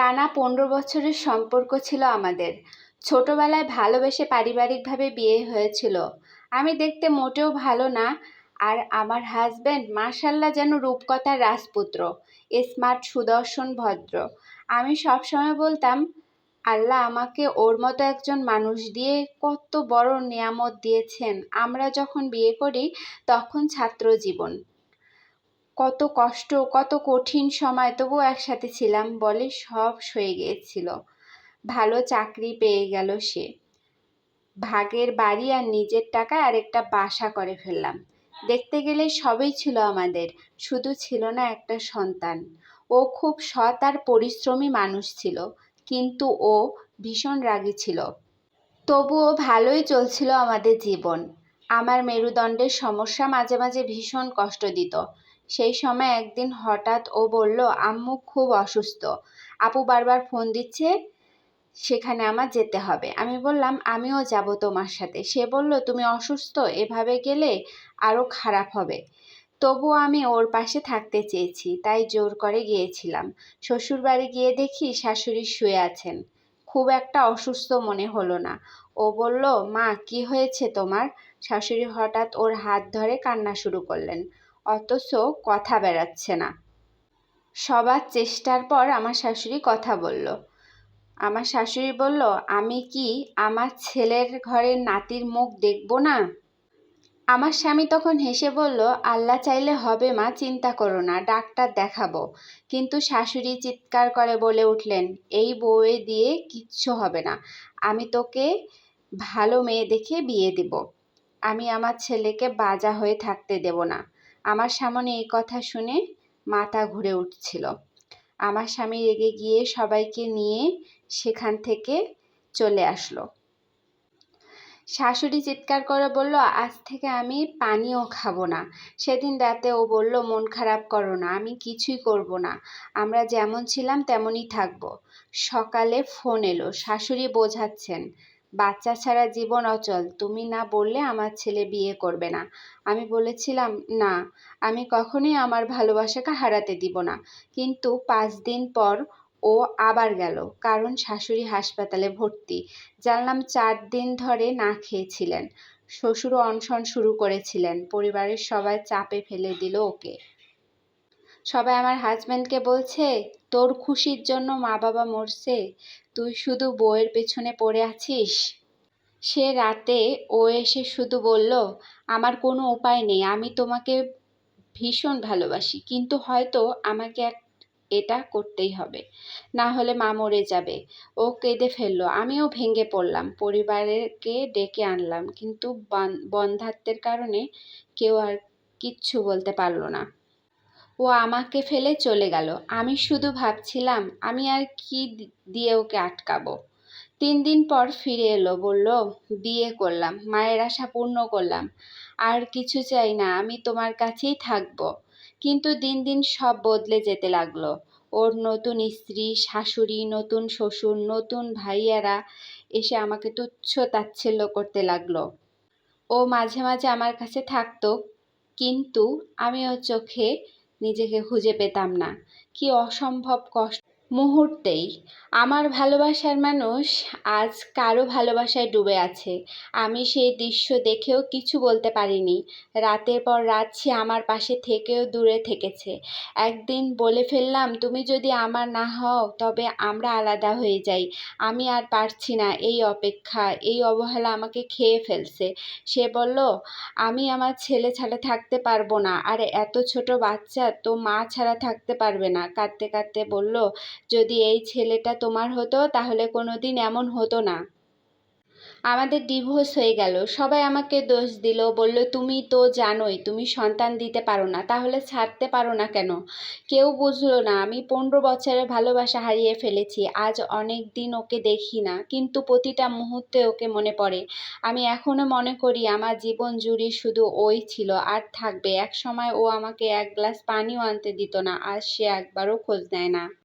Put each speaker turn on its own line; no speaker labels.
টানা পনেরো বছরের সম্পর্ক ছিল আমাদের। ছোটবেলায় ভালোবেসে পারিবারিকভাবে বিয়ে হয়েছিল। আমি দেখতে মোটেও ভালো না, আর আমার হাজব্যান্ড মার্শাল্লাহ যেন রূপকথার রাজপুত্র স্মার্ট সুদর্শন, ভদ্র। আমি সবসময় বলতাম, আল্লাহ আমাকে ওর মতো একজন মানুষ দিয়ে কত বড় নিয়ামত দিয়েছেন। আমরা যখন বিয়ে করি, তখন ছাত্র জীবন কত কষ্ট, কত কঠিন সময় তবুও একসাথে ছিলাম বলে সব সয়ে গিয়েছিল। ভালো চাকরি পেয়ে গেল সে। ভাগের বাড়ি আর নিজের টাকায় আরেকটা বাসা করে ফেললাম। দেখতে গেলে সবই ছিল আমাদের, শুধু ছিল না একটা সন্তান। ও খুব সৎ আর পরিশ্রমী মানুষ ছিল, কিন্তু ও ভীষণ রাগী ছিল। তবুও ভালোই চলছিল আমাদের জীবন। আমার মেরুদণ্ডের সমস্যা মাঝে মাঝে ভীষণ কষ্ট দিত। সেই সময় একদিন হঠাৎ ও বলল, আম্মু খুব অসুস্থ। আপু বারবার ফোন দিচ্ছে, সেখানে আমার যেতে হবে। আমি বললাম, আমিও যাব তোমার সাথে। সে বলল, তুমি অসুস্থ, এভাবে গেলে আরও খারাপ হবে। তবুও আমি ওর পাশে থাকতে চেয়েছি, তাই জোর করে গিয়েছিলাম। শ্বশুর বাড়ি গিয়ে দেখি শাশুড়ি শুয়ে আছেন। খুব একটা অসুস্থ মনে হলো না। ও বলল, মা, কি হয়েছে তোমার? শাশুড়ি হঠাৎ ওর হাত ধরে কান্না শুরু করলেন। অথচ কথা বেরাচ্ছে না। সবার চেষ্টার পর আমার শাশুড়ি কথা বলল। আমার শাশুড়ি বলল, আমি কি আমার ছেলের ঘরের নাতির মুখ দেখব না? আমার স্বামী তখন হেসে বলল, আল্লাহ চাইলে হবে মা, চিন্তা করো না, ডাক্তার দেখাবো। কিন্তু শাশুড়ি চিৎকার করে বলে উঠলেন, এই বউয়ে দিয়ে কিচ্ছু হবে না, আমি তোকে ভালো মেয়ে দেখে বিয়ে দেব। আমি আমার ছেলেকে বাজা হয়ে থাকতে দেব না। আমার সামনে এই কথা শুনে মাথা ঘুরে উঠছিল। আমার স্বামী রেগে গিয়ে সবাইকে নিয়ে সেখান থেকে চলে আসলো। শাশুড়ি চিৎকার করে বলল, আজ থেকে আমি পানিও খাব না। সেদিন রাতে ও বলল, মন খারাপ করো না, আমি কিছুই করব না। আমরা যেমন ছিলাম তেমনই থাকব। সকালে ফোন এলো। শাশুড়ি বোঝাচ্ছেন বাচ্চা ছাড়া জীবন অচল, তুমি না বললে আমার ছেলে বিয়ে করবে না। আমি বলেছিলাম, না, আমি কখনোই আমার ভালোবাসাকে হারাতে দিব না। কিন্তু পাঁচ দিন পর ও আবার গেল, কারণ শাশুড়ি হাসপাতালে ভর্তি। জানলাম চার দিন ধরে না খেয়েছিলেন। শ্বশুরও অনশন শুরু করেছিলেন, পরিবারের সবাই চাপে ফেলে দিল ওকে। সবাই আমার হাজব্যান্ডকে বলছে, তোর খুশির জন্য মা বাবা মরছে, তুই শুধু বউয়ের পেছনে পড়ে আছিস? সে রাতে ও এসে শুধু বলল, আমার কোনো উপায় নেই, আমি তোমাকে ভীষণ ভালোবাসি, কিন্তু হয়তো আমাকে এক, এটা করতেই হবে। না হলে মা মরে যাবে। ও কেঁদে ফেলল। আমিও ভেঙে পড়লাম, পরিবারকে ডেকে আনলাম, কিন্তু বন্ধাত্বের কারণে কেউ আর কিচ্ছু বলতে পারল না। ও আমাকে ফেলে চলে গেল। আমি শুধু ভাবছিলাম, আমি আর কি দিয়ে ওকে আটকাবো। তিন দিন পর ফিরে এলো, বলল, বিয়ে করলাম, মায়ের আশা পূর্ণ করলাম। আর কিছু চাই না, আমি তোমার কাছেই থাকব। কিন্তু দিন দিন সব বদলে যেতে লাগল। ওর নতুন স্ত্রী, শাশুড়ি, নতুন শ্বশুর, নতুন ভাইয়ারা এসে আমাকে তুচ্ছ তাচ্ছিল্য করতে লাগল। ও মাঝে মাঝে আমার কাছে থাকতো, কিন্তু আমি ওর চোখে নিজেকে খুঁজে পেতাম না। কি অসম্ভব কষ্ট মুহূর্তেই আমার ভালোবাসার মানুষ আজ কারও ভালোবাসায় ডুবে আছে। আমি সেই দৃশ্য দেখেও কিছু বলতে পারিনি। রাতের পর রাত সে আমার পাশে থেকেও দূরে থেকেছে। একদিন বলে ফেললাম, তুমি যদি আমার না হও, তবে আমরা আলাদা হয়ে যাই। আমি আর পারছি না এই অপেক্ষা। এই অবহেলা আমাকে খেয়ে ফেলছে। সে বলল, আমি আমার ছেলে ছাড়া থাকতে পারব না। আর, এত ছোট বাচ্চা তো মা ছাড়া থাকতে পারবে না। কাঁদতে কাঁদতে বলল যদি এই ছেলেটা তোমার হতো, তাহলে কোনো দিন এমন হতো না। আমাদের ডিভোর্স হয়ে গেল। সবাই আমাকে দোষ দিল, বলল, তুমি তো জানোই, তুমি সন্তান দিতে পারো না, তাহলে ছাড়তে পারো না কেন? কেউ বুঝলো না, আমি পনেরো বছরের ভালোবাসা হারিয়ে ফেলেছি, আজ অনেক দিন ওকে দেখি না, কিন্তু প্রতিটা মুহূর্তে ওকে মনে পড়ে। আমি এখনও মনে করি, আমার জীবন জুড়ে শুধু ওই ছিল, আর থাকবে। এক সময় ও আমাকে এক গ্লাস পানিও আনতে দিত না আজ সে একবারও খোঁজ নেয় না।